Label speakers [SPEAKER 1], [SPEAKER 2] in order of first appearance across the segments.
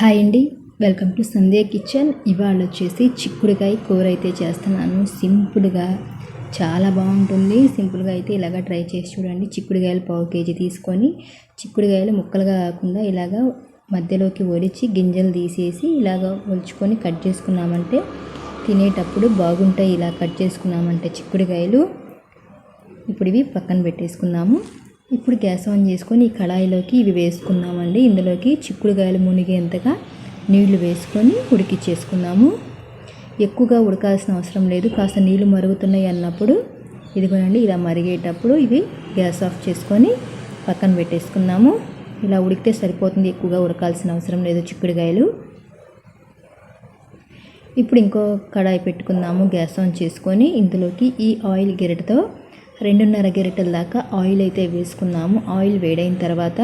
[SPEAKER 1] Hi అండి. Welcome to Sandhya kitchen. ఇవాళ వచ్చేసి చిక్కుడుకాయ కూర అయితే చేస్తున్నాను. సింపుల్గా చాలా బాగుంటుంది. సింపుల్గా అయితే ఇలాగ ట్రై చేసి చూడండి. చిక్కుడుకాయలు పావు కేజీ తీసుకొని చిక్కుడుకాయలు ముక్కలుగా కాకుండా ఇలాగ మధ్యలోకి ఒలిచి గింజలు తీసేసి ఇలాగ ఒలుచుకొని కట్ చేసుకున్నామంటే తినేటప్పుడు బాగుంటాయి. ఇలా కట్ చేసుకున్నామంటే చిక్కుడుకాయలు. ఇప్పుడు ఇవి పక్కన పెట్టేసుకున్నాము ఇప్పుడు గ్యాస్ ఆన్ చేసుకొని ఈ కళాయిలోకి ఇవి వేసుకుందామండి. ఇందులోకి చిక్కుడుకాయలు మునిగేంతగా నీళ్ళు వేసుకొని ఉడికిచ్చేసుకుందాము. ఎక్కువగా ఉడకాల్సిన అవసరం లేదు. కాస్త నీళ్ళు మరుగుతున్నాయి అన్నప్పుడు ఇదిగోనండి ఇలా మరిగేటప్పుడు ఇవి గ్యాస్ ఆఫ్ చేసుకొని పక్కన పెట్టేసుకుందాము. ఇలా ఉడికితే సరిపోతుంది. ఎక్కువగా ఉడకాల్సిన అవసరం లేదు చిక్కుడుకాయలు. ఇప్పుడు ఇంకో కడాయి పెట్టుకుందాము. గ్యాస్ ఆన్ చేసుకొని ఇందులోకి ఈ ఆయిల్ గెరటితో రెండున్నర గెరిటల దాకా ఆయిల్ అయితే వేసుకున్నాము. ఆయిల్ వేడైన తర్వాత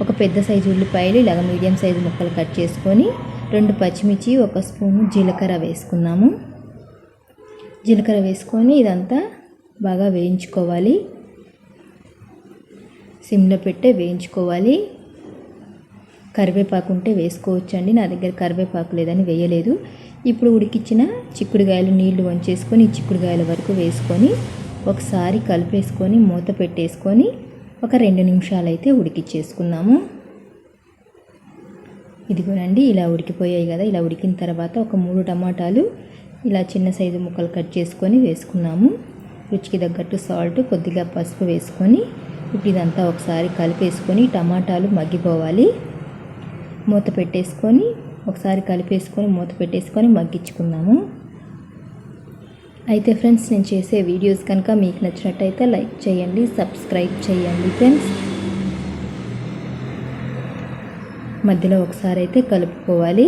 [SPEAKER 1] ఒక పెద్ద సైజు ఉల్లిపాయలు ఇలాగ మీడియం సైజు ముక్కలు కట్ చేసుకొని రెండు పచ్చిమిర్చి ఒక స్పూను జీలకర్ర వేసుకున్నాము. జీలకర్ర వేసుకొని ఇదంతా బాగా వేయించుకోవాలి. సిమ్లో పెట్టే వేయించుకోవాలి. కరివేపాకు ఉంటే వేసుకోవచ్చండి. నా దగ్గర కరివేపాకు లేదని వేయలేదు. ఇప్పుడు ఉడికిచ్చిన చిక్కుడుగాయలు నీళ్ళు వంచేసుకొని చిక్కుడుకాయల వరకు వేసుకొని ఒకసారి కలిపేసుకొని మూత పెట్టేసుకొని ఒక రెండు నిమిషాలు అయితే ఉడికిచ్చేసుకున్నాము. ఇదిగోనండి ఇలా ఉడికిపోయాయి కదా. ఇలా ఉడికిన తర్వాత ఒక మూడు టమాటాలు ఇలా చిన్న సైజు ముక్కలు కట్ చేసుకొని వేసుకున్నాము. రుచికి తగ్గట్టు సాల్ట్ కొద్దిగా పసుపు వేసుకొని ఇప్పుడు ఇదంతా ఒకసారి కలిపేసుకొని టమాటాలు మగ్గిపోవాలి. మూత పెట్టేసుకొని ఒకసారి కలిపేసుకొని మూత పెట్టేసుకొని మగ్గించుకున్నాము అయితే ఫ్రెండ్స్ నేను చేసే వీడియోస్ కనుక మీకు నచ్చినట్టయితే లైక్ చేయండి సబ్స్క్రైబ్ చేయండి ఫ్రెండ్స్. మధ్యలో ఒకసారి అయితే కలుపుకోవాలి.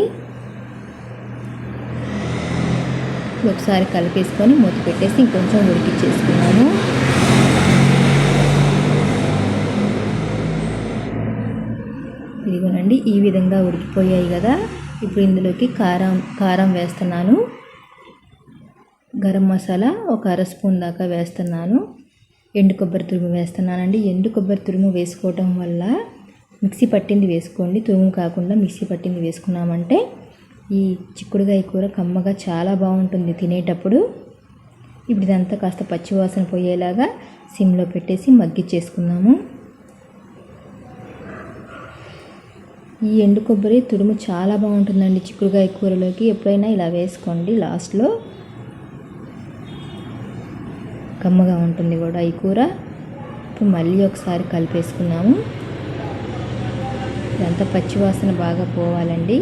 [SPEAKER 1] ఒకసారి కలిపేసుకొని మూత పెట్టేసి ఇంకొంచెం ఉడికిచ్చేసుకున్నాను. ఇదిగోనండి ఈ విధంగా ఉడికిపోయాయి కదా. ఇప్పుడు ఇందులోకి కారం కారం వేస్తున్నాను. గరం మసాలా ఒక అర స్పూన్ దాకా వేస్తున్నాను. ఎండు కొబ్బరి తురుము వేస్తున్నానండి. ఎండు కొబ్బరి తురుము వేసుకోవటం వల్ల మిక్సీ పట్టింది వేసుకోండి. తురుము కాకుండా మిక్సీ పట్టింది వేసుకున్నామంటే ఈ చిక్కుడుగాయ కూర కమ్మగా చాలా బాగుంటుంది తినేటప్పుడు. ఇప్పుడు ఇదంతా కాస్త పచ్చివాసన పోయేలాగా సిమ్లో పెట్టేసి మగ్గిచ్చేసుకున్నాము ఈ ఎండు కొబ్బరి తురుము చాలా బాగుంటుందండి చిక్కుడుగాయ కూరలోకి. ఎప్పుడైనా ఇలా వేసుకోండి. లాస్ట్లో కమ్మగా ఉంటుంది కూడా ఈ కూర. ఇప్పుడు మళ్ళీ ఒకసారి కలిపేసుకున్నాము. ఇదంతా పచ్చివాసన బాగా పోవాలండి.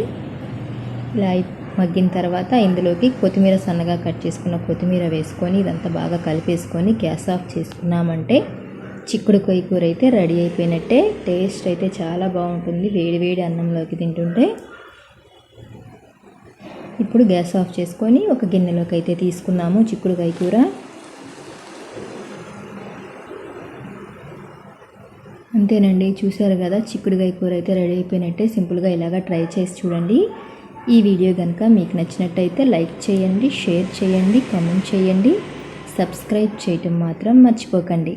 [SPEAKER 1] ఇలా మగ్గిన తర్వాత ఇందులోకి కొత్తిమీర సన్నగా కట్ చేసుకున్న కొత్తిమీర వేసుకొని ఇదంతా బాగా కలిపేసుకొని గ్యాస్ ఆఫ్ చేసుకున్నామంటే చిక్కుడు కొయ్య కూర అయితే రెడీ అయిపోయినట్టే. టేస్ట్ అయితే చాలా బాగుంటుంది. వేడి వేడి అన్నంలోకి తింటుంటే. ఇప్పుడు గ్యాస్ ఆఫ్ చేసుకొని ఒక గిన్నెలోకి అయితే తీసుకున్నాము చిక్కుడుకాయ కూర. అంతేనండి. చూసారు కదా చిక్కుడుకాయ కూర అయితే రెడీ అయిపోయినట్టే సింపుల్గా ఇలాగా ట్రై చేసి చూడండి. ఈ వీడియో కనుక మీకు నచ్చినట్టయితే లైక్ చేయండి షేర్ చేయండి కామెంట్ చేయండి. సబ్స్క్రైబ్ చేయటం మాత్రం మర్చిపోకండి.